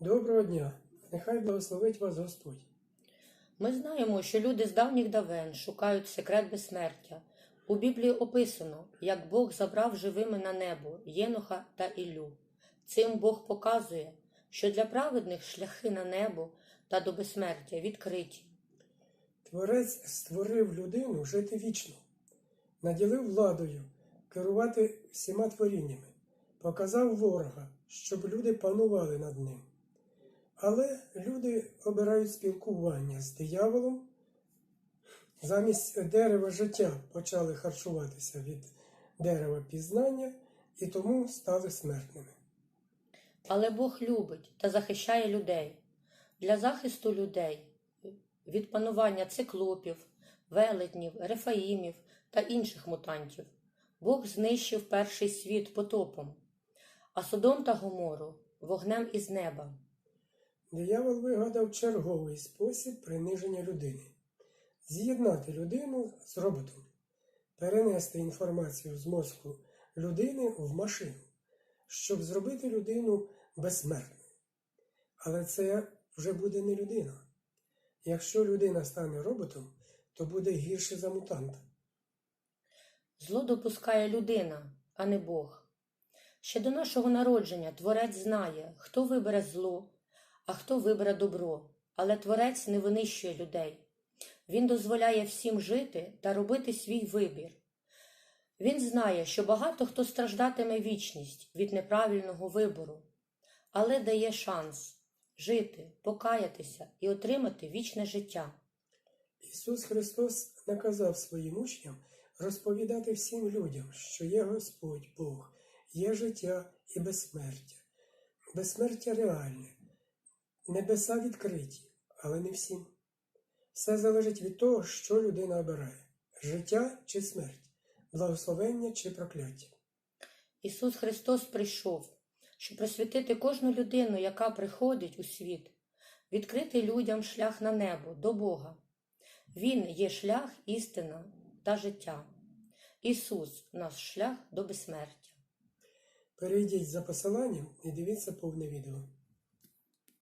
Доброго дня! Нехай благословить вас Господь. Ми знаємо, що люди з давніх давен шукають секрет безсмертя. У Біблії описано, як Бог забрав живими на небо Єноха та Іллю. Цим Бог показує, що для праведних шляхи на небо та до безсмертя відкриті. Творець створив людину жити вічно, наділив владою керувати всіма творіннями, показав ворога, щоб люди панували над ним. Але люди обирають спілкування з дияволом, замість дерева життя почали харчуватися від дерева пізнання і тому стали смертними. Але Бог любить та захищає людей. Для захисту людей від панування циклопів, велетнів, рефаїмів та інших мутантів Бог знищив перший світ потопом, а Содом та Гомору вогнем із неба. Диявол вигадав черговий спосіб приниження людини з'єднати людину з роботом, перенести інформацію з мозку людини в машину, щоб зробити людину безсмертною. Але це вже буде не людина. Якщо людина стане роботом, то буде гірше за мутанта. Зло допускає людина, а не Бог. Ще до нашого народження Творець знає, хто вибере зло, а хто вибере добро, але Творець не винищує людей. Він дозволяє всім жити та робити свій вибір. Він знає, що багато хто страждатиме вічність від неправильного вибору, але дає шанс жити, покаятися і отримати вічне життя. Ісус Христос наказав своїм учням розповідати всім людям, що є Господь Бог, є життя і безсмертя. Безсмертя реальне, небеса відкриті, але не всім. Все залежить від того, що людина обирає життя чи смерть, благословення чи прокляття. Ісус Христос прийшов, щоб просвітити кожну людину, яка приходить у світ, відкрити людям шлях на небо до Бога. Він є шлях, істина та життя. Ісус наш шлях до безсмертя. Перейдіть за посиланням і дивіться повне відео.